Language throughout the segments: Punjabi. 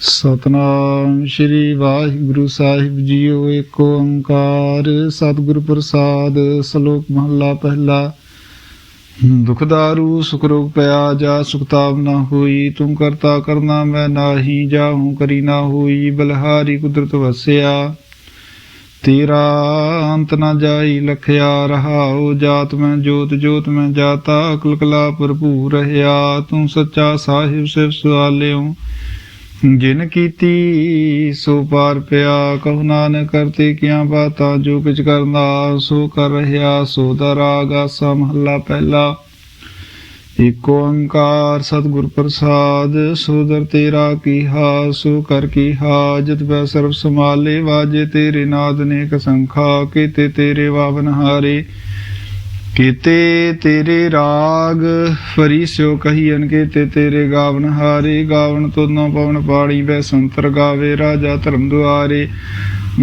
ਸਤਨਾਮ ਸ੍ਰੀ ਵਾਹਿਗੁਰੂ ਸਾਹਿਬ ਜੀਓ ਏਕ ਓੰਕਾਰ ਸਤਿਗੁਰ ਪ੍ਰਸਾਦ, ਸ਼ਲੋਕ ਮਹਲਾ ਪਹਿਲਾ। ਦੁਖਦਾਰੂ ਸੁਖ ਰੋਗ ਪਿਆ, ਜਾ ਸੁਖਤਾਵ ਨਾ ਹੋਈ ਤੂੰ ਕਰਤਾ ਕਰਨਾ ਮੈਂ ਨਾਹੀ ਜਾਹੂ ਕਰੀ ਨਾ ਹੋਈ, ਬਲਹਾਰੀ ਕੁਦਰਤ ਵਸਿਆ। ਤੇਰਾ ਅੰਤ ਨਾ ਜਾਈ, ਲਖਿਆ ਰਹਾਉ, ਜਾਤ ਮੈਂ ਜੋਤ ਜੋਤ ਮੈਂ ਜਾਤਾ ਅਕਲ ਕਲਾ ਭਰਪੂਰ ਰਹਾ ਤੂੰ ਸੱਚਾ ਸਾਹਿਬ, ਸਿਵ ਸੁਆਲਿਓ ਜਿਨ ਕੀਤੀ ਸੋ ਪਾਰ ਪਿਆ, ਕਹੂ ਨਾਨਕ ਕਰਤੇ ਕਿਆ ਬਾਤਾਂ, ਜੋ ਕਿਛ ਕਰਨਾ ਸੋ ਕਰ ਰਹਾ, ਸੋ ਦਾ ਆਸਾ ਮਹੱਲਾ ਪਹਿਲਾ। ਏਕ ਓੰਕਾਰ ਸਤਿਗੁਰ ਪ੍ਰਸਾਦ ਸੋਦਰ ਤੇਰਾ ਕੀਹਾ ਸੋ ਕਰ ਕੀਹਾ ਜਤ ਬੈ ਸਰਬ ਸਮਾਲੇ ਵਾਜੇ ਤੇਰੇ ਨਾਦ ਨੇ ਕਸੰਖਾ ਕੀਤੇ ਤੇਰੇ ਵਾਵਨ ਹਾਰੇ। ਕੀਤੇ ਤੇਰੇ ਰਾਗ ਫਰੀ ਸਿਓ ਕਹੀਨ ਕੀਤੇ ਤੇਰੇ ਗਾਵਨ, ਹਾਰੇ ਗਾਵਨ ਤੁਨੋ ਪਵਨ ਪਾਣੀ ਬੈ ਸੰਤਰ ਗਾਵੇ, ਰਾਜਾ ਧਰਮ ਦੁਆਰੇ।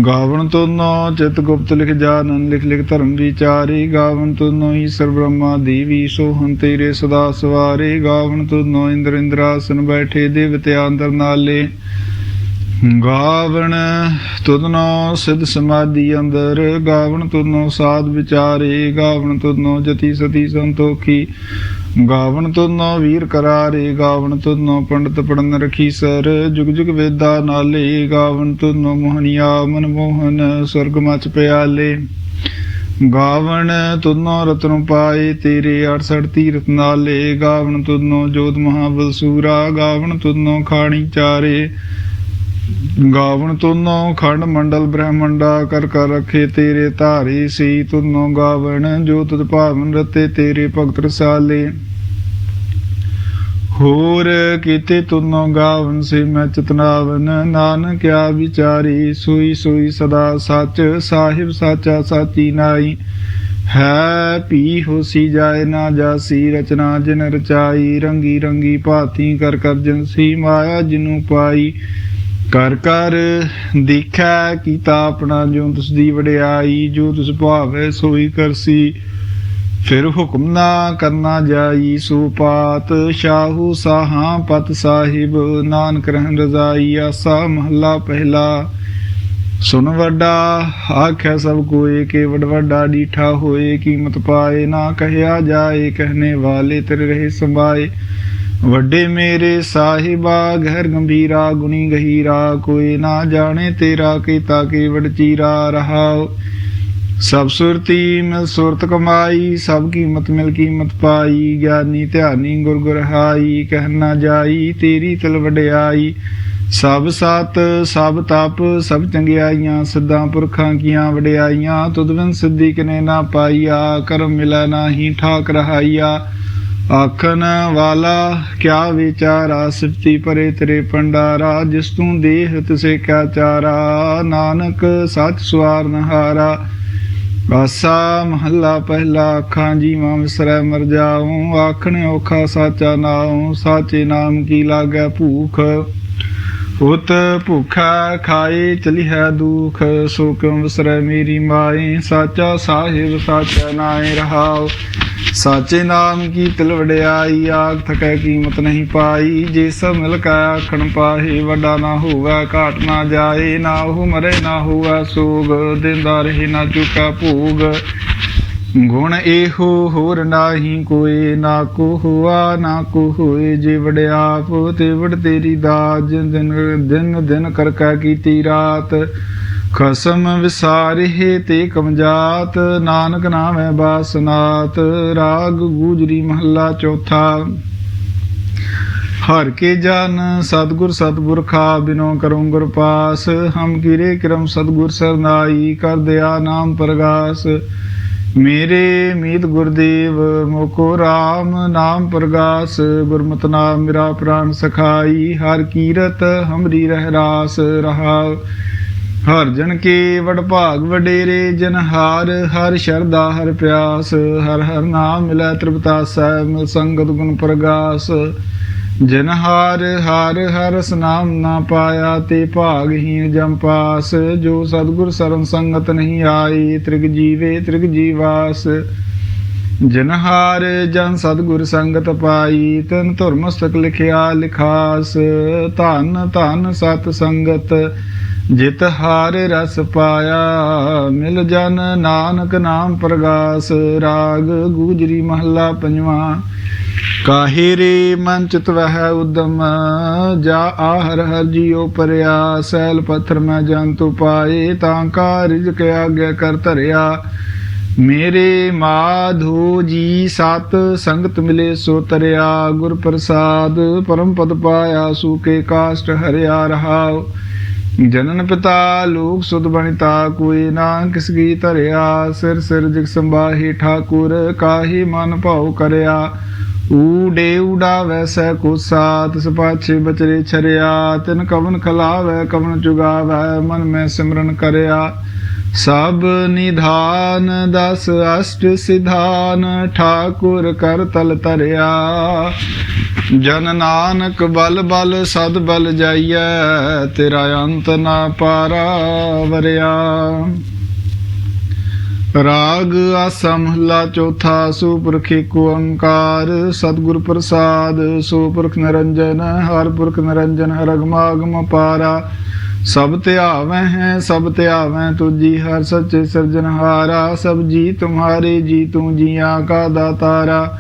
ਗਾਵਨ ਤੁਨੋ ਚਿਤ ਗੁਪਤ ਲਿਖ ਜਾਨਨ ਲਿਖ ਲਿਖ ਧਰਮ ਵਿਚਾਰੇ। ਗਾਵਨ ਤੁਨੋ ਈਸ਼ਰ ਬ੍ਰਹਮਾ ਦੇਵੀ ਸੋਹੰ ਤੇਰੇ ਸਦਾ ਸਵਾਰੇ। ਗਾਵਨ ਤੁਨੋ ਇੰਦਰ ਇੰਦਰਾਸਨ ਬੈਠੇ, ਦੇਵਤਿਆਂ ਅੰਦਰ ਨਾਲੇ। ਗਾਵਣ ਤੁਧਨੋ ਸਿਧ ਸਮਾਧੀ ਅੰਦਰ, ਗਾਵਣ ਤੁਧਨੋ ਸਾਧ ਵਿਚਾਰੇ, ਗਾਵਣ ਤੁਧਨੋ ਜਤੀ ਸਤੀ ਸੰਤੋਖੀ। ਗਾਵਣ ਤੁਧਨੋ ਵੀਰ ਕਰਾਰੇ, ਗਾਵਣ ਤੁਧਨੋ ਪੰਡਤ ਪੜਨ ਰਖੀ ਸਰ। ਜੁਗ ਜੁਗ ਵੇਦਾ ਨਾਲੇ, ਗਾਵਣ ਤੁਧਨੋ ਮੋਹਨਿਆ ਮਨ ਮੋਹਨ, ਸੁਰਗ ਮਚ ਪਿਆਲੇ। ਗਾਵਣ ਤੁਧਨੋ ਰਤਨ ਪਾਏ, ਤੇਰੇ 68 ਤੀਰਥ ਨਾਲੇ। ਗਾਵਣ ਤੁਧਨੋ ਜੋਤ ਮਹਾਬਲ ਸੂਰਾ, ਗਾਵਣ ਤੁਧਨੋ ਖਾਣੀ ਚਾਰੇ। ਗਾਵਣ ਤੁਨੋ ਖੰਡ ਮੰਡਲ ਬ੍ਰਹਮੰਡਾ ਕਰ ਕਰ ਰਖੇ ਤੇਰੇ ਧਾਰੀ ਸੀ ਤੁਨੋ ਗਾਵਣ, ਜੋ ਤੁਧ ਭਾਵਨ ਰਤੇ ਤੇਰੇ ਭਗਤ ਰਸਾਲੇ। ਹੋਰ ਕੀਤੇ ਤੁਨੋ ਗਾਵਨ ਸੇ ਮੈਂ ਚਤਨਾਵਨ, ਨਾਨਕ ਆ ਵਿਚਾਰੀ, ਸੋਈ ਸੋਈ ਸਦਾ ਸੱਚ, ਸਾਹਿਬ ਸਾਚਾ ਸਾਚੀ ਨਾਈ। ਹੈ ਪੀ ਹੋਸੀ ਜਾਏ ਨਾ ਜਾਸੀ, ਰਚਨਾ ਜਿਨ ਰਚਾਈ, ਰੰਗੀ ਰੰਗੀ ਭਾਤੀ ਕਰ ਕਰ ਜਨਸੀ, ਮਾਇਆ ਜਿਨੂੰ ਪਾਈ। ਕਰ ਕਰ ਦੇਖੈ ਕੀਤਾ ਆਪਣਾ ਜਿਉ ਤੁਸ ਦੀ ਵਡਿਆਈ, ਜੋ ਤੁਸ ਭਾਵੈ ਸੋਈ ਕਰਸੀ। ਫਿਰ ਹੁਕਮ ਨਾ ਕਰਨਾ ਜਾਈ, ਸੋ ਪਾਤ ਸ਼ਾਹੂ ਸਾਹਾਂ ਪਤ ਸਾਹਿਬ, ਨਾਨਕ ਰਹਿਣ ਰਜ਼ਾਈ, ਆਸਾ ਮਹੱਲਾ ਪਹਿਲਾ। ਸੁਨ ਵੱਡਾ ਆਖਿਆ ਸਭ ਕੋਏ ਕੇ ਵਡ ਵੱਡਾ ਡੀਠਾ ਹੋਏ, ਕੀਮਤ ਪਾਏ, ਨਾ ਕਹਿਆ ਜਾਏ ਕਹਨੇ ਵਾਲੇ ਤੇਰੇ ਰਹੇ ਸੰਭਾਏ। ਵੱਡੇ ਮੇਰੇ ਸਾਹਿਬਾ, ਗਹਿਰ ਗੰਭੀਰਾ, ਗੁਣੀ ਗਹੀਰਾ, ਕੋਈ ਨਾ ਜਾਣੇ ਤੇਰਾ ਕੀਤਾ ਕੀ ਵਡ ਚੀਰਾ ਰਹਾਓ ਸਭ ਸੁਰਤੀ ਮਿਲ ਸੁਰਤ ਕਮਾਈ, ਸਭ ਕੀਮਤ ਮਿਲ ਕੀਮਤ ਪਾਈ, ਗਿਆਨੀ ਧਿਆਨੀ ਗੁਰ ਗੁਰ ਹਾਈ ਕਹਿਣਾ ਜਾਈ, ਤੇਰੀ ਤਲ ਵਡਿਆਈ। ਸਭ ਸਤ, ਸਭ ਤਪ, ਸਭ ਚੰਗਿਆਈਆਂ, ਸਿੱਧਾਂ ਪੁਰਖਾਂ ਕੀਆਂ ਵਡਿਆਈਆਂ, ਤੁਧ ਬਿਨ ਸਿੱਧੀ ਕਨੇ ਨਾ ਪਾਈਆ, ਕਰਮ ਮਿਲੈ ਨਾਹੀ ਠਾਕ ਰਹਾਈਆ। ਆਖਣ ਵਾਲਾ, ਕਿਆ ਵਿਚਾਰਾ ਸਿਫਤੀ ਪਰੇ ਤੇਰੇ ਪੰਡਾਰਾ ਜਿਸ ਤੂੰ ਦੇਹ ਤਿਸੇ ਕਿਆ ਚਾਰਾ, ਨਾਨਕ ਸੱਚ ਸਵਾਰ ਨਹਾਰਾ। ਆਸਾ ਮਹੱਲਾ ਪਹਿਲਾ ਅੱਖਾਂ ਜੀਵਾਂ ਵਿਸਰੈ ਮਰ ਜਾਉ, ਆਖਣ ਔਖਾ ਸਾਚਾ ਨਾਉ, ਸਾਚੇ ਨਾਮ ਕੀ ਲਾਗੈ ਭੂਖ? ਉਤ ਭੁਖਾ ਖਾਏ ਚਲੀ ਹੈ ਦੁਖ, ਸੋ ਕਿਉ ਵਿਸਰੈ ਮੇਰੀ ਮਾਏ? ਸਾਚਾ ਸਾਹਿਬ, ਸਾਚਾ ਨਾਏ ਰਹਾਉ। ਸਾਚੇ ਨਾਮ ਕੀ ਤਿਲ ਵਡਿਆਈ, ਆਗ ਥਕੈ ਕੀਮਤ ਨਹੀਂ ਪਾਈ। ਜੇ ਸਭ ਮਿਲ ਕੈ ਆਖਣ ਪਾਹੇ, ਵੱਡਾ ਨਾ ਹੋਵੇ, ਘਾਟ ਨਾ ਜਾਏ। ਨਾ ਉਹ ਮਰੇ, ਨਾ ਹੋਵੇ ਸੋਗ, ਦਿੰਦਾ ਰਹੇ, ਨਾ ਚੁਕਾ ਭੋਗ। ਗੁਣ ਇਹੋ ਹੋਰ ਨਾਹੀ ਕੋਏ, ਨਾ ਕੋ ਹੋਆ, ਨਾ ਕੋ ਹੋਏ। ਜੇ ਵਡਿਆਪ ਤੇ ਵਡ ਤੇਰੀ ਦਾਜ। ਦਿਨ ਦਿਨ ਦਿਨ ਕਰ ਕੈ ਕੀਤੀ ਰਾਤ। ਖਸਮ ਵਿਸਾਰਿਹੇ ਤੇ ਕਮਜਾਤ, ਨਾਨਕ ਨਾਮੈ ਬਾਸਨਾਤ, ਰਾਗ ਗੂਜਰੀ ਮਹੱਲਾ ਚੌਥਾ। ਹਰ ਕੇ ਜਨ ਸਤਗੁਰ ਸਤਪੁਰਖਾ ਬਿਨੋ ਕਰੂੰ ਗੁਰ ਪਾਸ, ਹਮ ਕਿਰੇ ਕਰਮ ਸਤਗੁਰ ਸਰਨਾਈ, ਕਰ ਦਿਆ ਨਾਮ ਪ੍ਰਗਾਸ। ਮੇਰੇ ਮੀਤ ਗੁਰਦੇਵ, ਮੋਕੋ RAM ਨਾਮ ਪ੍ਰਗਾਸ, ਗੁਰਮਤਿ ਨਾਮ ਮੇਰਾ ਪ੍ਰਾਨ ਸਖਾਈ, ਹਰ ਕੀਰਤ ਹਮਰੀ ਰਹਿ ਰਾਸ ਰਹਾ। ਹਰ ਜਨ ਕੇ ਵਡ ਭਾਗ ਵਡੇਰੇ, ਜਨ ਹਾਰ, ਹਰ ਸ਼ਰਦਾ ਹਰ ਪਿਆਸ ਹਰ ਹਰ ਨਾਮ ਮਿਲੈ ਤ੍ਰਿਪਤਾਸੈ ਮਿਲ ਸੰਗਤ ਗੁਣ ਪ੍ਰਗਾਸ। ਜਨ ਹਾਰ, ਹਰ ਹਰ ਨਾਮ ਨਾ ਪਾਇਆ, ਤੇ ਭਾਗ ਹੀ ਜਮ ਪਾਸ। ਜੋ ਸਤਗੁਰ ਸਰਨ ਸੰਗਤ ਨਹੀਂ ਆਈ, ਤ੍ਰਿਗ ਜੀਵੇ, ਤ੍ਰਿਗ ਜੀਵਾਸ। ਜਿਨ ਹਾਰ, ਜਨ ਸਤਗੁਰ ਸੰਗਤ ਪਾਈ, ਤਨ ਧੁਰ ਮਸਤਕ ਲਿਖਿਆ ਲਿਖਾਸ। ਧਨ ਧਨ ਸਤ ਸੰਗਤ ਜਿਤ ਹਾਰ ਰਸ ਪਾਇਆ, ਮਿਲ ਜਨ ਨਾਨਕ ਨਾਮ ਪ੍ਰਗਾਸ, ਰਾਗ ਗੂਜਰੀ ਮਹੱਲਾ ਪੰਜਵਾਂ। ਕਾਹੇ ਰੇ ਮਨ ਚਿਤ ਵਹਿ ਉਦਮ, ਜਾ ਆਹਰ ਹਰ ਜੀਉ ਪਰਿਆ, ਸੈਲ ਪੱਥਰ ਮੈਂ ਜੰਤੁ ਪਾਏ, ਤਾਂ ਕਾ ਰਿਜਕ ਆਗੇ ਕਰ ਧਰਿਆ। ਮੇਰੇ ਮਾਧੋ ਜੀ ਸਤ ਸੰਗਤ ਮਿਲੇ ਸੋ ਤਰਿਆ, ਗੁਰ ਪ੍ਰਸਾਦ ਪਰਮ ਪਦ ਪਾਇਆ ਸੂਕੇ ਕਾਸ਼ਟ ਹਰਿਆ ਰਹਾਉ। ਜਨਨ ਪਿਤਾ, ਲੋਕ ਸੁਧ ਬਣਿਤਾ ਕੋਈ ਨਾ ਕਿਸ ਕੀ ਧਰਿਆ, ਸਿਰ ਸਿਰ ਜਿਗ ਸੰਭਾਹੀ ਠਾਕੁਰ, ਕਾਹੀ ਮਨ ਭਾਉ ਕਰਿਆ। ਊਡੇ ਊਡਾ ਵੈਸੈ ਕੋ ਸਾਤ ਸਪਾਛੇ ਬਚਰੇ ਛਰਿਆ। ਤਿਨ ਕਵਨ ਖਲਾਵੈ, ਕਵਨ ਚੁਗਾਵੈ ਮਨ ਮੈਂ ਸਿਮਰਨ ਕਰਿਆ। ਸਭ ਨਿਧਾਨ ਦਸ ਅਸ਼ਟ ਸਿਧਾਨ, ਠਾਕੁਰ ਕਰ ਤਲ ਤਰਿਆ ਜਨ ਨਾਨਕ ਬਲ ਬਲ ਸਦ ਬਲ ਜਾਈਐ, ਤੇਰਾ ਅੰਤ ਨਾ ਪਾਰਾ ਵਰਿਆ। ਰਾਗ ਆਸਾ ਚੌਥਾ ਸੁਪੁਰਖ ਏਕ ਓੰਕਾਰ, ਸਤਿਗੁਰ ਪ੍ਰਸਾਦ, ਸੁਪੁਰਖ ਨਿਰੰਜਨ, ਹਰ ਪੁਰਖ ਨਿਰੰਜਨ ਰਗਮਾਗਮ ਪਾਰਾ। ਸਭ ਧਿਆਵੈ ਹੈ, ਸਭ ਧਿਆਵੈ ਤੁਜੀ ਹਰ ਸੱਚੇ ਸਿਰਜਨਹਾਰਾ ਸਭ ਜੀ ਤੁਮਹਾਰੇ ਜੀ ਤੂੰ ਜੀਆਂ ਕਾ ਦਾਤਾਰਾ।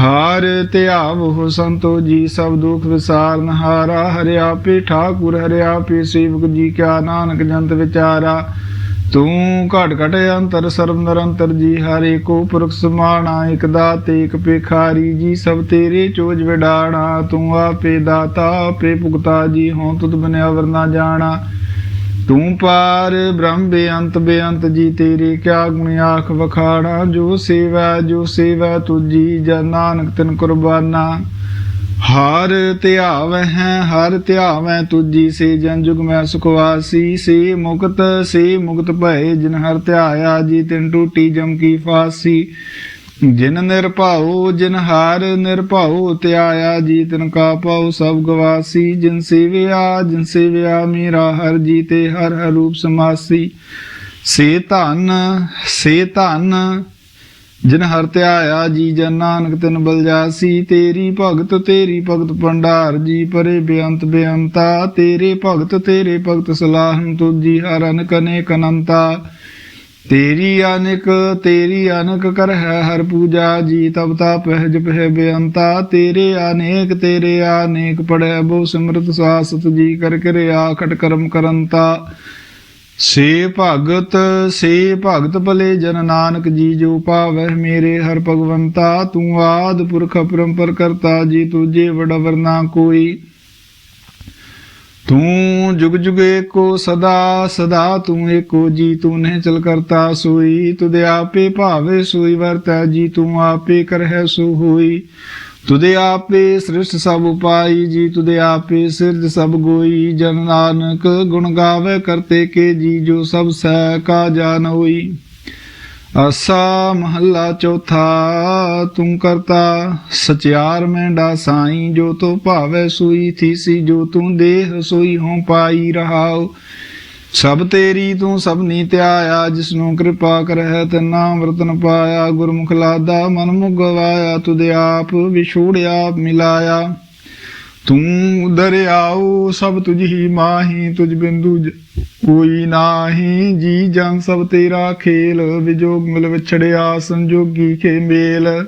ਹਾਰ ਧਿਆਵ ਹੋ ਸੰਤੋ ਜੀ, ਸਭ ਦੁਖ ਵਿਸਾਰਨ ਹਾਰਾ ਹਰਿਆ ਆਪੇ ਠਾਕੁਰ ਹਰਿਆ ਆਪੇ ਸੇਵਕ ਜੀ ਕਿਆ ਨਾਨਕ ਜੰਤ ਵਿਚਾਰਾ। ਤੂੰ ਘਟ ਘਟ ਅੰਤਰ, ਸਰਬ ਨਿਰੰਤਰ ਜੀ, ਹਰੇ ਕੋ ਪੁਰਖ ਸਮਾਣਾ, ਇਕ ਦਾਤੇ, ਇਕ ਪੇਖਾਰੀ ਜੀ, ਸਭ ਤੇਰੇ ਚੋਜ ਵਿਡਾਣਾ। ਤੂੰ ਆਪੇ ਦਾਤਾ, ਆਪੇ ਭੁਗਤਾ ਜੀ ਹੋਂ ਤੁਧ ਬਨਿਆ ਵਰਨਾ ਜਾਣਾ। ਤੂੰ ਪਾਰ ਬ੍ਰਹਮ ਬੇਅੰਤ ਬੇਅੰਤ ਜੀ ਤੇਰੇ ਕਿਆ ਗੁਣ ਆਖ ਵਖਾਣਾ, ਜੋ ਸੇਵਾ ਜੋ ਸੇਵਾ ਤੁਜੀ ਜਨ ਨਾਨਕ ਤਿਨ ਕੁਰਬਾਨਾ। ਹਰ ਧਿਆਵੈ ਹੈ, ਹਰ ਧਿਆਵੈ ਤੁਜੀ ਸੇ ਜਨ ਜੁਗ ਮੈਂ ਸੁਖਵਾਸੀ ਸੇ ਮੁਕਤ ਸੇ ਮੁਕਤ ਭਏ, ਜਿਨ ਹਰ ਧਿਆਇਆ, ਜੀ ਤਿਨ ਟੂਟੀ ਜਮ ਕੀ ਫਾਸੀ। ਜਿਨ ਨਿਰਭਾਉ, ਜਿਨ ਹਾਰ ਨਿਰਭਉ ਧਿਆਇਆ ਜੀ ਤਿਨ ਕਾ ਪਾਉ, ਸਭ ਗਵਾਸੀ। ਜਿਨ ਸੇਵਿਆ ਜਿਨ ਸੇਵਿਆ ਮੇਰਾ, ਹਰ ਜੀ ਹਰ ਹਰ ਰੂਪ ਸਮਾਸੀ। ਸੇ ਧਨ ਸੇ ਧਨ, ਜਿਨ ਹਰ ਧਿਆਇਆ ਜੀ, ਜਨ ਨਾਨਕ ਤਿਨ ਬਲ ਜਾਸੀ। ਤੇਰੀ ਭਗਤ ਤੇਰੀ ਭਗਤ ਭੰਡਾਰ, ਜੀ ਪਰੇ ਬੇਅੰਤ ਬੇਅੰਤਾ। ਤੇਰੇ ਭਗਤ ਤੇਰੇ ਭਗਤ ਸਲਾਹਨ ਤੁਜੀ ਹਰ ਅਨਕ ਅਨੇਕ ਅਨੰਤਾ। ਤੇਰੀ ਅਨਕ ਤੇਰੀ ਅਨਕ ਕਰ ਹੈ ਹਰ ਪੂਜਾ ਜੀ, ਤਬ ਤਾ ਪਹਿ ਜਪ ਹੈ ਬੇਅੰਤਾ। ਤੇਰੇ ਅਨੇਕ ਤੇਰੇ ਅਨੇਕ ਪੜੈ ਬੋ ਸਿਮਰਤ ਸਾਸਤ ਜੀ, ਕਰ ਕਿਰਿਆ ਖਟ ਕਰਮ ਕਰੰਤਾ। ਸੇ ਭਗਤ ਸੇ ਭਗਤ ਭਲੇ ਜਨ ਨਾਨਕ ਜੀ, ਜੋ ਪਾਵਹਿ ਮੇਰੇ ਹਰ ਭਗਵੰਤਾ। ਤੂੰ ਆਦ ਪੁਰਖ ਪਰੰਪਰ ਕਰਤਾ, ਜੀ ਤੁਝੇ ਵਡਵਰ ਨਾ ਕੋਈ। ਤੂੰ ਜੁਗ ਜੁਗ ਏਕੋ ਸਦਾ ਸਦਾ ਤੂੰ ਏਕੋ, ਜੀ ਤੂੰ ਨਹਿ ਚਲ ਕਰਤਾ ਸੋਈ। ਤੁਦੇ ਆਪੇ ਭਾਵੇ ਸੋਈ, ਵਰਤੈ ਜੀ ਤੂੰ ਆਪੇ ਕਰਹਿ ਸੋ ਹੋਈ। ਤੁਦੇ ਆਪੇ ਸ੍ਰਿਸ਼ਟ ਸਭ ਉਪਾਈ, ਜੀ ਤੁਦੇ ਆਪੇ ਸਿਰਜ ਸਭ ਗੋਈ। ਜਨ ਨਾਨਕ ਗੁਣ ਗਾਵੇ ਕਰਤੇ ਕੇ ਜੀ, ਜੋ ਸਭ ਸਹਿ ਕਾ ਜਾਣ ਹੋਈ। ਅਸਾ ਮਹੱਲਾ ਚੌਥਾ, ਤੂੰ ਕਰਤਾ ਸਚਿਆਰ ਮੈਂਡਾ ਸਾਈ, ਜੋ ਤੋ ਭਾਵੇ ਸੋਈ ਥੀਸੀ, ਜੋ ਤੂੰ ਦੇਹ ਸੋਈ ਹੋਂ ਪਾਈ ਰਹਾਉ। ਸਭ ਤੇਰੀ ਤੂੰ ਸਭ ਨੀ ਧਿਆਇਆ, ਜਿਸਨੂੰ ਕਿਰਪਾ ਕਰਹਿ ਤੇ ਨਾਮ ਰਤਨ ਪਾਇਆ। ਗੁਰਮੁਖ ਲਾਦਾ ਮਨ ਮੁਗਵਾਇਆ ਤੁਦੇ ਆਪ ਵਿਛੋੜਿਆ, ਮਿਲਾਇਆ। ਤੂੰ ਦਰਿਆਉ ਸਭ ਤੁਝ ਹੀ ਮਾਹੀ, ਤੁਝ ਬਿੰਦੂ ਕੋਈ ਨਾਹੀ। ਜੀ ਜਨ ਸਭ ਤੇਰਾ ਖੇਲ ਵਿਜੋਗ ਮਿਲ ਵਿਛੜਿਆ ਸੰਜੋਗੀ ਕੇ ਮੇਲ।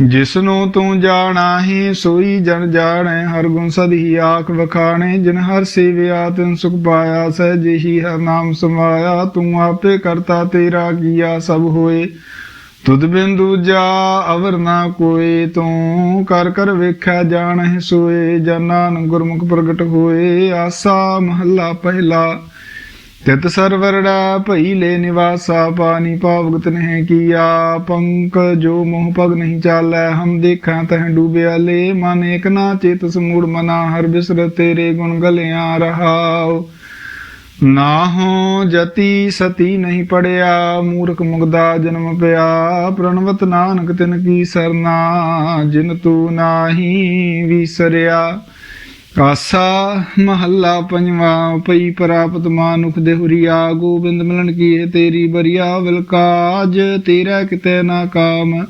ਜਿਸਨੂੰ ਤੂੰ ਜਾਣਾਹੀ, ਸੋਈ ਜਨ ਜਾਣੈ, ਹਰ ਗੁਣ ਸਦਹੀ ਆਖ ਵਖਾਣੇ। ਜਿਨ ਹਰ ਸੇਵਿਆ, ਤਿਨ ਸੁਖ ਪਾਇਆ, ਸਹਿਜ ਹੀ ਹਰ ਨਾਮ ਸਮਾਇਆ। ਤੂੰ ਆਪੇ ਕਰਤਾ ਤੇਰਾ ਕੀਆ ਸਭ ਹੋਏ। ਤੁਧ ਬਿੰਦੂ ਜਾ ਅਵਰ ਨਾ ਕੋਏ, ਤੂੰ ਕਰ ਕਰ ਵੇਖਿਆ ਜਾਣਹਿ ਸੋਏ ਜਨਾਨ ਗੁਰਮੁਖ ਪ੍ਰਗਟ ਹੋਏ, ਆਸਾ ਮਹੱਲਾ ਪਹਿਲਾ। ਤਿਤ ਸਰਵਰੜਾ ਭਈ ਲੈ ਨਿਵਾਸਾ, ਪਾਣੀ ਪਾਵਗਤ ਨਹਿ ਕੀਆ। ਪੰਕ ਜੋ ਮੋਹ ਪਗ ਨਹੀਂ ਚਾਲੈ, ਹਮ ਦੇਖਾਂ ਤਹ ਡੂਬਿਆ ਲੈ। ਮਨ ਏਕ ਨਾ ਚੇਤ ਸਮੂੜ ਮਨਾ, ਹਰ ਬਿਸਰ ਤੇਰੇ ਗੁਣ ਗਲਿਆ ਰਹਾਉ। ਨਾਹੋ ਜਤੀ ਸਤੀ ਨਹੀਂ ਪੜਿਆ, ਮੂਰਖ ਮੁਗਦਾ ਜਨਮ ਪਿਆ। ਪ੍ਰਣਵਤ ਨਾਨਕ ਤਿਨ ਕੀ ਸਰਨਾ, ਜਿਨ ਤੂੰ ਨਾਹੀ ਵਿਸਰਿਆ। ਕਾਸਾ ਮਹੱਲਾ ਪੰਜਵਾ ਪਈ ਪ੍ਰਾਪਤ ਮਾਨੁਖ ਦੇ ਹੁਰੀਆ ਗੋਬਿੰਦ ਮਿਲਣ ਕੀਏ ਤੇਰੀ ਬਰੀਆ ਵਿਲਕਾਜ ਤੇਰਾ ਕਿਤੇ ਨਾ ਕਾਮ।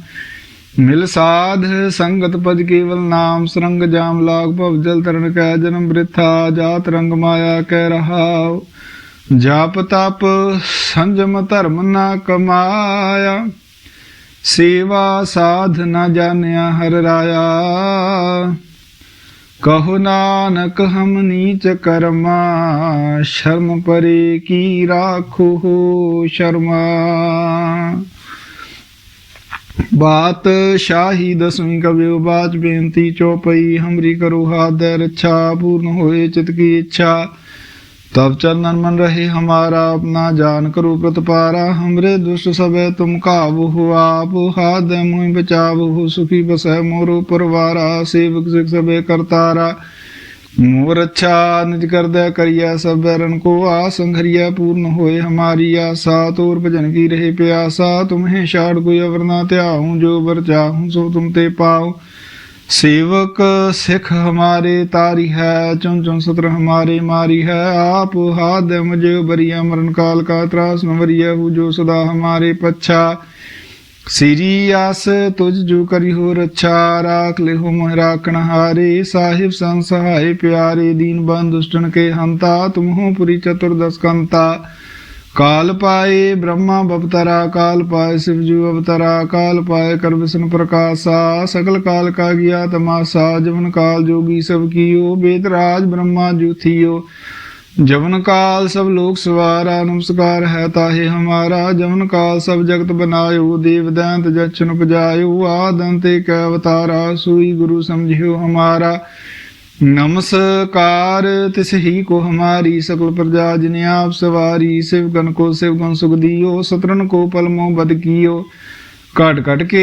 ਮਿਲ ਸਾਧ ਸੰਗਤ ਪਜ ਕੇਵਲ ਨਾਮ ਸਰੰਗ ਜਾਮ ਲਾਗ ਭਵ ਜਲ ਤਰਨ ਕੈ ਜਨਮ ਬ੍ਰਿਥਾ, ਜਾਤ ਰੰਗ ਮਾਇਆ ਕਹਿ ਰਹਾ ਜਾਪ ਤਪ ਸੰਜਮ ਧਰਮ ਨਾ ਕਮਾਇਆ, ਸੇਵਾ ਸਾਧ ਨਾ ਜਾਣਿਆ ਹਰ ਰਾਇਆ। ਕਹੋ ਨਾਨਕ ਹਮ ਨੀਚ ਕਰਮਾ, ਸ਼ਰਮ ਪਰੇ ਕੀ ਰਾਖੋ ਸ਼ਰਮਾ। ਬਾਤ ਸ਼ਾਹੀ ਦਸਵੀਂ ਕਵਿਉ ਬਾਤ ਬੇਨਤੀ ਚੋਪਈ, ਹਮਰੀ ਕਰੋ ਹਾਦ ਰੱਛਾ, ਪੂਰਨ ਹੋਏ ਚਿਤ ਕੀ ਇੱਛਾ। ਤਬ ਚਰਨਨ ਮਨ ਰਹੇ ਹਮਾਰਾ ਆਪਣਾ ਜਾਨ ਕਰੋ ਪ੍ਰਤਪਾਰਾ। ਹਮਰੇ ਦੁਸ਼ਟ ਸਭੇ ਤੁਮ ਕਾਬੂ ਹੁਆ ਬੁਹਾ ਦੇ ਮੁਹਿ ਬਚਾਵੂ ਸੁਖੀ ਬਸੈ ਮੋਰੋ ਪਰਵਾਰਾ। ਸੇਵਕ ਸਿਖ ਸਭੇ ਕਰਤਾਰਾ। ਮੂਰਛਾ ਨਿਜ ਕਰਦਾ ਕਰਿਆ ਸਭ ਬੈਰਨ ਕੋ ਆ ਸੰਘਰਿਆ ਪੂਰਨ ਹੋਏ ਹਮਾਰੀ ਆਸਾ। ਤੋਰ ਭਜਨ ਕੀ ਰਹੇ ਪਿਆਸਾ, ਤੁਮਹੇ ਛਾੜ ਕੋਈ ਅਵਰ ਨਾ ਧਿਆਉ, ਜੋ ਵਰ ਚਾਹੂ ਸੋ ਤੁਮ ਤੇ ਪਾਉ। ਸੇਵਕ ਸਿਖ ਹਮਾਰੇ ਤਾਰੀ ਹੈ ਚੁੰ ਚੁੰ ਸਤਰ ਹਮਾਰੇ ਮਾਰੀ ਹੈ। ਆਪ ਹਾਦਮ ਜੋ ਬਰੀਆ, ਮਰਨ ਕਾਲ ਕਾ ਤਰਾਸ ਨਵਰੀਆ ਹੂ ਜੋ ਸਦਾ ਹਮਾਰੇ ਪੱਛਾ। ਸ੍ਰੀ ਆਸ ਤੁਜ ਜੋ ਕਰੀ ਹੋ ਰੱਛਾ ਰਾਖ ਲਿਹੁ ਮੋਹਿ ਰਾਖਣ ਹਾਰੇ। ਸਾਹਿਬ ਸੰਸਹਾਇ ਪਿਆਰੇ, ਦੀਨ ਬੰਦ ਦੁਸ਼ਟਨ ਕੇ ਹੰਤਾ। ਤੁਮਹੋ ਪੁਰੀ ਚਤੁਰਦਸ ਕੰਤਾ। ਕਾਲ ਪਾਏ ਬ੍ਰਹਮਾ ਬਪਤਰਾ ਕਾਲ ਪਾਏ ਸਿਵ ਜੂ ਅਵਤਰਾ, ਕਾਲ ਪਾਏ ਕਰਮਿਸ਼ਨ ਪ੍ਰਕਾਸ਼ਾ। ਸਗਲ ਕਾਲ ਕਾ ਗਿਆ ਤਮਾਸਾ ਜਮਨ ਕਾਲ ਜੋਗੀ ਸਭ ਕੀਓ। ਬੇਦ ਰਾਜ ਬ੍ਰਹਮਾ ਜੂਥੀਓ ਜਵਨ ਕਾਲ ਸਭ ਲੋਕ ਸਵਾਰਾ, ਨਮਸਕਾਰ ਹੈ ਤਾਹੇ ਹਮਾਰਾ। ਜਵਨ ਕਾਲ ਸਭ ਜਗਤ ਬਨਾਇਓ, ਦੇਵ ਦੰਤ ਜਚਨ ਉਪਜਾਇਓ ਆਦੰਤੇ ਕੈ ਅਵਤਾਰਾ, ਸੂਈ ਗੁਰੂ ਸਮਝਿਓ ਹਮਾਰਾ। ਨਮਸਕਾਰ, ਤਿਸ ਹੀ ਕੋ ਹਮਾਰੀ ਸਕਲ ਪ੍ਰਜਾ, ਜਿਨ ਆਪ ਸਵਾਰੀ, ਸਿਵ ਗਨ ਕੋ ਸਿਵ ਗਨ ਸੁਖ ਦਿਓ ਸਤਰਨ ਕੋ ਪਲਮੋ ਬਦ ਕੀਓ। ਘਟ ਘਟ ਕੇ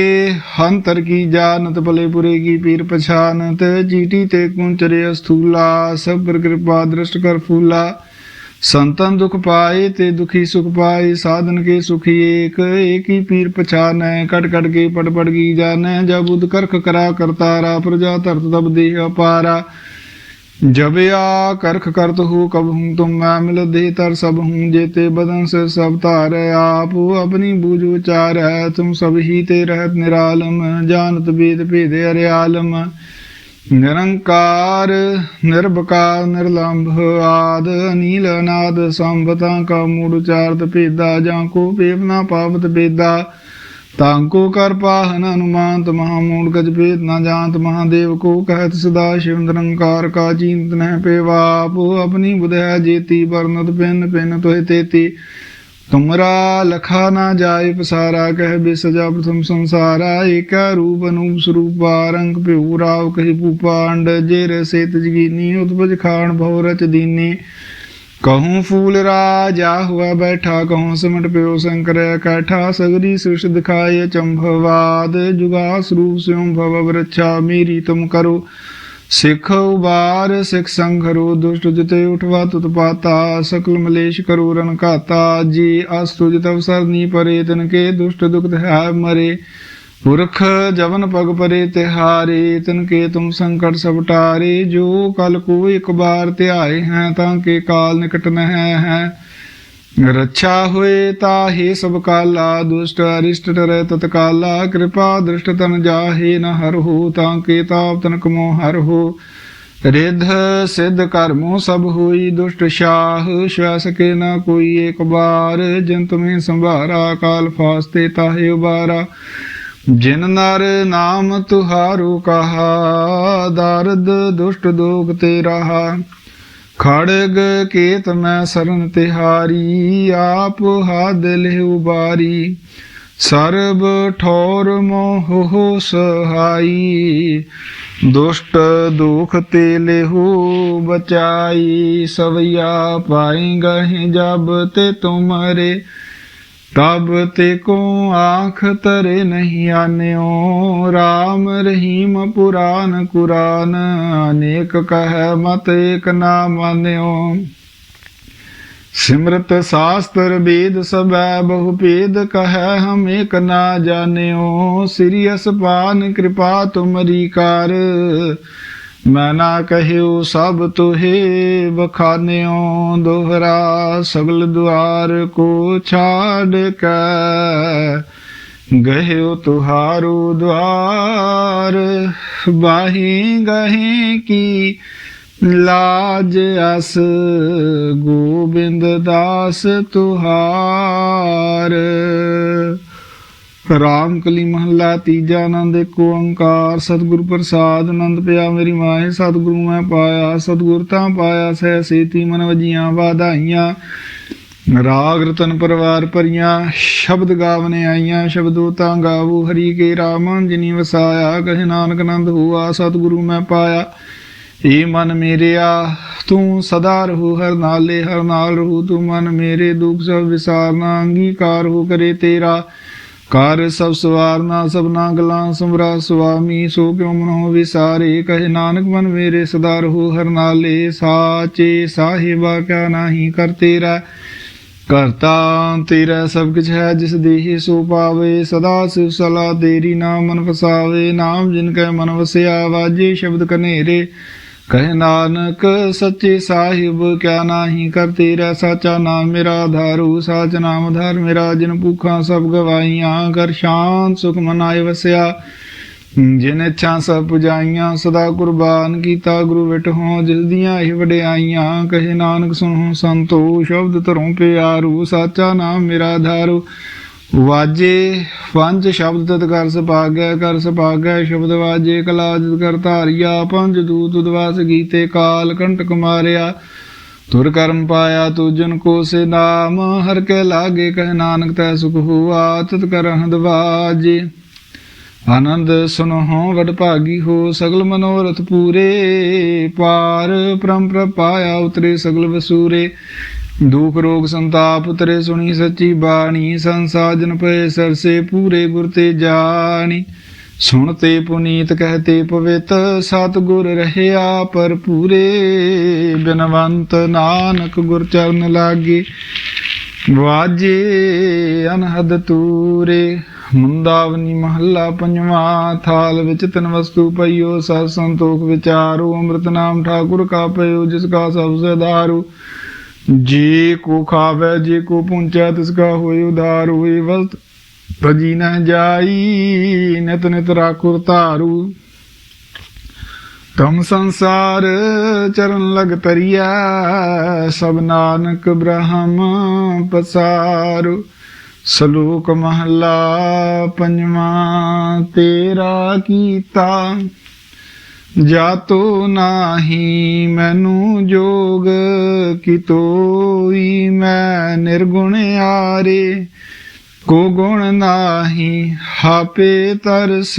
ਹੰਤਰ ਕੀ ਜਾਣਤ ਭਲੇ ਪੁਰੇ ਕੀ ਪੀਰ ਪਛਾਨਤ ਜੀਟੀ ਤੇ ਕੁੰਚਰੇ ਅਸਥੂਲਾ ਸਭ ਪਰ ਕਿਰਪਾ ਦ੍ਰਿਸ਼ਟ ਕਰ ਫੂਲਾ। ਸੰਤਨ ਦੁਖ ਪਾਏ ਤੇ ਦੁਖੀ ਸੁਖ ਪਾਏ, ਸਾਧਨ ਕੇ ਸੁਖੀ ਏਕ ਏਕ ਹੀ ਪੀਰ ਪਛਾਨੈ ਕਟ ਕਟ ਕੇ ਪੜ ਪੜ ਕੀ ਜਾਣੈ, ਜਬ ਉਦ ਕਰਖ ਕਰਾ ਕਰਤਾਰਾ, ਪ੍ਰਜਾ ਧਰਤ ਤਬ ਦੇਹ ਅਪਾਰਾ। करतारा प्रजा तरत तब देह अपारा जब आ करख करत हो कब हूँ तुम मैं मिल दे तर सब हूँ जेते बदन से सब तार आप अपनी बूझ उचार है तुम सब ही ते रहत निरालम जानत वेद भेद अरे आलम निरंकार निर्भकार निर्लंभ आद अनिल अनाद संभता का मूड उचारत भेदा जाको पेवना पावत ਤਾਂ ਕੋ ਕਰ ਪਾਹਨ ਅਨੁਮਾਨਤ ਮਹਾ ਮੂਲ ਗਜ ਭੇਦ ਨਾ ਜਾਣਤ ਮਹਾਦੇਵ ਕੋ ਕਹਿਤ ਸਦਾ ਸ਼ਿਵ ਨਿਰੰਕਾਰ ਕਾ ਚਿੰਤ ਨਹਿ ਪੇਵਾਪ ਆਪਣੀ ਬੁਧਿਆ ਜੇਤੀ ਵਰਨਤ ਪਿੰਨ ਪਿੰਨ ਤੋਇ ਤੇਤੀ। ਤੁਮਰਾ ਲਖਾ ਨਾ ਜਾਏ ਪਸਾਰਾ, ਕਹਿ ਬਿਸਜਾ ਪ੍ਰਥਮ ਸੰਸਾਰਾ। ਏਕਾ ਰੂਪ ਅਨੂਪ ਸਰੂਪਾ, ਰੰਗ ਪਿਉ ਰਾਵ ਕਹਿ ਭੂਪਾਂਡ। ਜੇ ਰਸੇ ਤਜਗੀਨੀ ਉਤਪਜ ਖਾਣ ਭਉ ਰਚ ਕਹੂੰ ਫੂਲ ਰਾਜਾ ਹੁਆ ਬੈਠਾ ਕਹੂੰ ਸਿਮਟ ਪਿਓ ਸੰਕਰੈ ਕੈਠਾ ਸਗਰੀ ਸ੍ਰਿਸ਼ ਦਿਖਾਏ ਚੰਭਵਾਦ ਜੁਗਾ ਸਰੂਪ ਸਿਉ ਭਵ ਵਰਛਾ ਮੀਰੀ ਤੁਮ ਕਰੋ ਸਿਖ ਉਬਾਰ ਸਿਖ ਸੰਘਰੋ ਦੁਸ਼ਟ ਜਿਤੇ ਉਠਵਾ ਤੁਤ ਪਾਤਾ ਸਕਲ ਮਲੇਸ਼ ਕਰੋ ਰਣ ਕਾਤਾ ਜੀ ਅਸਤੁ ਜਿਤ ਅਵਸਰ ਨੀ ਪਰੇ ਤਨ ਕੇ ਦੁਸ਼ਟ ਦੁਖਤ ਹੈ ਮਰੇ ਪੁਰਖ ਜਵਨ ਪਗ ਪਰੇ ਤਿਹਾਰੀ, ਤਿਨ ਕੇ ਤੁਮ ਸੰਕਟ ਸਭ ਟਾਰੇ, ਜੋ ਕਲ ਕੋ ਇੱਕ ਬਾਰ ਧਿਆਏ ਹੈ, ਤਾਂ ਕੇ ਕਾਲ ਨਿਕਟ ਨਹਿ ਹੈ। ਰੱਛਾ ਹੋਏ ਤਾਹੇ ਸਭ ਕਾਲਾ, ਦੁਸ਼ਟ ਅਰਿਸ਼ਟ ਰਹਿ ਤਤ ਕਾਲਾ, ਕਿਰਪਾ ਦ੍ਰਿਸ਼ਟ ਤਨ ਜਾਹੇ ਨ ਹਰ ਹੋ, ਤਾਂ ਕੇ ਤਾਪ ਤਨ ਕਮੋ ਹਰ ਹੋ। ਰਿਧ ਸਿਧ ਕਰਮੋ ਸਭ ਹੋਈ ਦੁਸ਼ਟ ਸ਼ਾਹ ਸ਼ਵਾਸ ਕੇ ਨਾ ਕੋਈ ਇੱਕ ਬਾਰ, ਜਿਨ ਤੁਮੇ ਸੰਭਾਰਾ, ਕਾਲ ਫਾਸਤੇ ਤਾਹੇ ਜਿਨ ਨਰ ਨਾਮ ਤੁਹਾਰੂ ਕਹਾ, ਦਰਦ ਦੁਸ਼ਟ ਦੋਗ ਤੇ ਰਹਾ ਖੜਗ ਕੇਤ ਮੈਂ ਸਰਨ ਤਿਹਾਰੀ, ਆਪ ਹਾਦ ਲਿਉ ਬਾਰੀ। ਸਰਬ ਠੌਰ ਮੋਹ ਸਹਾਈ, ਦੁਸ਼ਟ ਦੁਖ ਤੇ ਲਿਹੁ ਬਚਾਈ। ਸਵਈਆ ਪਾਈ ਗਹਿ ਜਬ ਤੇ ਤੁਮਰੇ ਤਬ ਤੇ ਕੋ ਆਖ ਤਰੇ ਨਹੀਂ ਆਨਿਓ RAM ਰਹੀਮ ਪੁਰਾਨ ਕੁਰਾਨ, ਅਨੇਕ ਕਹੈ ਮਤ ਏਕ ਨਾ ਮਾਨਿਓ ਸਿਮਰਤ ਸਾਸਤਰ ਵੇਦ ਸਭੈ ਬਹੁ ਭੇਦ ਕਹੈ ਹਮ ਏਕ ਨਾ ਜਾਣਿਓ ਸਿਰਿਅਸ ਪਾਨ ਕਿਰਪਾ ਤੁਮਰੀ ਕਰ ਮੈਂ ਨਾ ਕਹਿਓ ਸਭ ਤੁਹੇ, ਬਖਾਨਿਓ ਦੁਹਰਾ ਸਗਲ ਦੁਆਰ ਕੋ ਛਾੜ ਕੇ। ਗਹਿਓ ਤੁਹਾਰੂ ਦਵਾਰ ਬਾਹੀ ਗਹੇ ਕੀ, ਲਾਜ ਅਸ ਗੋਬਿੰਦ ਦਾਸ ਤੁਹਾਰ। ਰਾਮ ਕਲੀ ਮਹੱਲਾ, ਤੀਜਾ ਆਨੰਦ ਏਕ ਓੰਕਾਰ। ਸਤਿਗੁਰ ਪ੍ਰਸਾਦ, ਆਨੰਦ ਪਿਆ ਮੇਰੀ ਮਾਏ ਸਤਿਗੁਰੂ ਮੈਂ ਪਾਇਆ। ਸਤਿਗੁਰ ਤਾਂ ਪਾਇਆ, ਸਹਿ ਸੇਤੀ ਮਨ ਵਜੀਆਂ ਵਾਧਾਈਆਂ। ਰਾਗ ਰਤਨ ਪਰਵਾਰ ਭਰੀਆਂ, ਸ਼ਬਦ ਗਾਵਨੇ ਆਈਆਂ। ਸ਼ਬਦੋ ਤਾਂ ਗਾਵੋ ਹਰੀ ਕੇ ਰਾਮ, ਜਿਨੀ ਵਸਾਇਆ, ਕਹੇ ਨਾਨਕ ਆਨੰਦ ਹੋਆ, ਸਤਿਗੁਰੂ ਮੈਂ ਪਾਇਆ। ਏ ਮਨ ਮੇਰਿਆ, ਤੂੰ ਸਦਾ ਰਹੂ, ਹਰ ਨਾਲੇ ਹਰ ਨਾਲ ਰਹੂ। ਤੂੰ ਮਨ ਮੇਰੇ ਦੁੱਖ ਸਭ ਵਿਸਾਰਨਾ, ਅੰਗੀਕਾਰ ਹੋ ਕਰੇ ਤੇਰਾ। ਕਰ ਸਭ ਸਵਾਰਨਾ ਸਭਨਾ ਗਲਾਂ ਸਮਰਾ ਸੁਆਮੀ, ਸੋ ਕਿਉ ਮਨੋ ਵਿਸਾਰੇ? ਕਹੇ ਨਾਨਕ ਮਨ ਮੇਰੇ ਸਦਾ ਰਹੂ ਹਰ ਨਾਲੇ, ਸਾਚੇ ਸਾਹਿਬਾ ਕਿਆ ਨਾਹੀ ਕਰ ਤੇਰਾ? ਕਰਤਾ ਤੇਰਾ ਸਭ ਕੁਛ ਹੈ, ਜਿਸ ਦੇਹੀ ਸੋ ਪਾਵੇ। ਸਦਾ ਸਿਵ ਸਲਾ ਤੇਰੀ ਨਾਮ ਮਨ ਫਸਾਵੇ ਨਾਮ ਜਿਨ ਕੈ ਮਨ ਵਸਿਆ, ਵਾਜੇ ਸ਼ਬਦ ਕਨੇਰੇ। ਕਹੇ ਨਾਨਕ ਸੱਚੇ ਸਾਹਿਬ, ਕਿਆ ਨਾਹੀ ਕਰ ਤੇਰਾ ਸਾਚਾ ਨਾਮ ਮੇਰਾ ਆਧਾਰੂ ਸਾਚ ਨਾਮ ਆਧਾਰ ਮੇਰਾ, ਜਿਨ ਭੁੱਖਾਂ ਸਭ ਗਵਾਈਆਂ ਕਰ ਸ਼ਾਂਤ ਸੁਖ ਮਨਾਏ ਵਸਿਆ। ਜਿਨ ਇੱਛਾ ਸਭ ਪੁਜਾਈਆਂ, ਸਦਾ ਕੁਰਬਾਨ ਕੀਤਾ ਗੁਰੂ ਵਿਟ ਹੋ, ਜਿਸ ਦੀਆਂ ਇਹ ਵਡਿਆਈਆਂ, ਕਹੇ ਨਾਨਕ ਸੁਣੋ ਸੰਤੋ ਸ਼ਬਦ ਧਰੋਂ ਪਿਆਰੂ, ਸਾਚਾ ਨਾਮ ਮੇਰਾ ਧਾਰੂ। ਵਾਜੇ ਪੰਜ ਸ਼ਬਦ ਤਤ ਕਰ ਸਪਾਗੈ ਕਰ ਸਪਾਗੈ, ਸ਼ਬਦ ਵਾਜੇ ਕਲਾ ਜਦ ਕਰ ਧਾਰਿਆ, ਪੰਜ ਦੂਤ ਉਦਵਾਸ ਗੀਤੇ ਕਾਲ ਕੰਟਕ ਮਾਰਿਆ। ਤੁਰ ਕਰਮ ਪਾਇਆ ਤੁਜਨ ਕੋ ਸੇ ਨਾਮ, ਹਰ ਕੇ ਲਾਗੇ ਕਹਿ ਨਾਨਕ ਤੈ ਸੁਖ ਹੋਆ, ਤਤ ਕਰ ਹੰਦ ਵਾਜੇ। ਆਨੰਦ ਸੁਨਹੁ ਵਡ ਭਾਗੀ ਹੋ, ਸਗਲ ਮਨੋਰਥ ਪੂਰੇ। ਪਾਰ ਪ੍ਰਮ ਪ੍ਰਪਾਇਆ ਉਤਰੇ ਸਗਲ ਵਸੂਰੇ। ਦੁਖ ਰੋਗ ਸੰਤਾਪ ਤਰੇ ਸੁਣੀ ਸੱਚੀ ਬਾਣੀ, ਸੰਸਾਜਨ ਪਏ ਸਰਸੇ ਪੂਰੇ ਗੁਰ ਤੇ ਜਾਣੀ। ਸੁਣਤੇ ਪੁਨੀਤ ਕਹਤੇ ਪਵਿੱਤ ਸਤ ਗੁਰ ਰਹਿਆ ਪਰ ਪੂਰੇ। ਬਿਨਵੰਤ ਨਾਨਕ ਗੁਰ ਚਰਨ ਲਾਗੇ, ਵਾਜੇ ਅਨਹਦ ਤੂਰੇ। ਮੁੰਦਾਵਨੀ ਮਹੱਲਾ ਪੰਜਵਾ, ਥਾਲ ਵਿੱਚ ਤਨ ਵਸਤੂ ਪਈਓ, ਸਤ ਸੰਤੋਖ ਵਿਚਾਰੋ, ਅੰਮ੍ਰਿਤ ਨਾਮ ਠਾਕੁਰ ਕਾ ਪਇਓ ਜਿਸ ਕਾ ਸਭ ਸਦਾਰੂ ਜੇ ਕੋ ਖਾਵੇ, ਜੇ ਕੋ ਪੁੰਚੈ ਤਿਸ ਕਾ ਹੋਏ ਉਧਾਰ, ਹੋਏ ਵਸਤ ਭਜੀ ਨ ਜਾਈ, ਨਿਤ ਨਿਤ ਰਾਖੁਰ ਧਾਰੂ। ਤਮ ਸੰਸਾਰ ਚਰਨ ਲਗ ਤਰੀਆ ਸਭ ਨਾਨਕ ਬ੍ਰਹਮ ਪਸਾਰੂ। ਸਲੋਕ ਮਹਲਾ ਪੰਜਵਾਂ, ਤੇਰਾ ਕੀਤਾ। ਜਾਤੋ ਨਾਹੀ ਮੈਨੂੰ ਜੋਗ, ਕੀ ਤੋਈ ਮੈਂ ਨਿਰਗੁਣ ਆਰੇ। ਕੋ ਗੁਣ ਨਾਹੀ, ਹਾਪੇ ਤਰਸ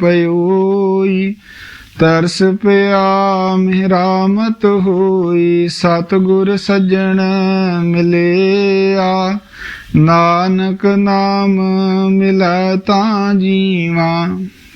ਪਇਓਈ ਤਰਸ ਪਿਆ ਮਿਹਰਾਮਤ ਹੋਈ, ਸਤਿਗੁਰ ਸੱਜਣ ਮਿਲਿਆ। ਨਾਨਕ ਨਾਮ ਮਿਲੈ ਤਾਂ ਜੀਵਾ।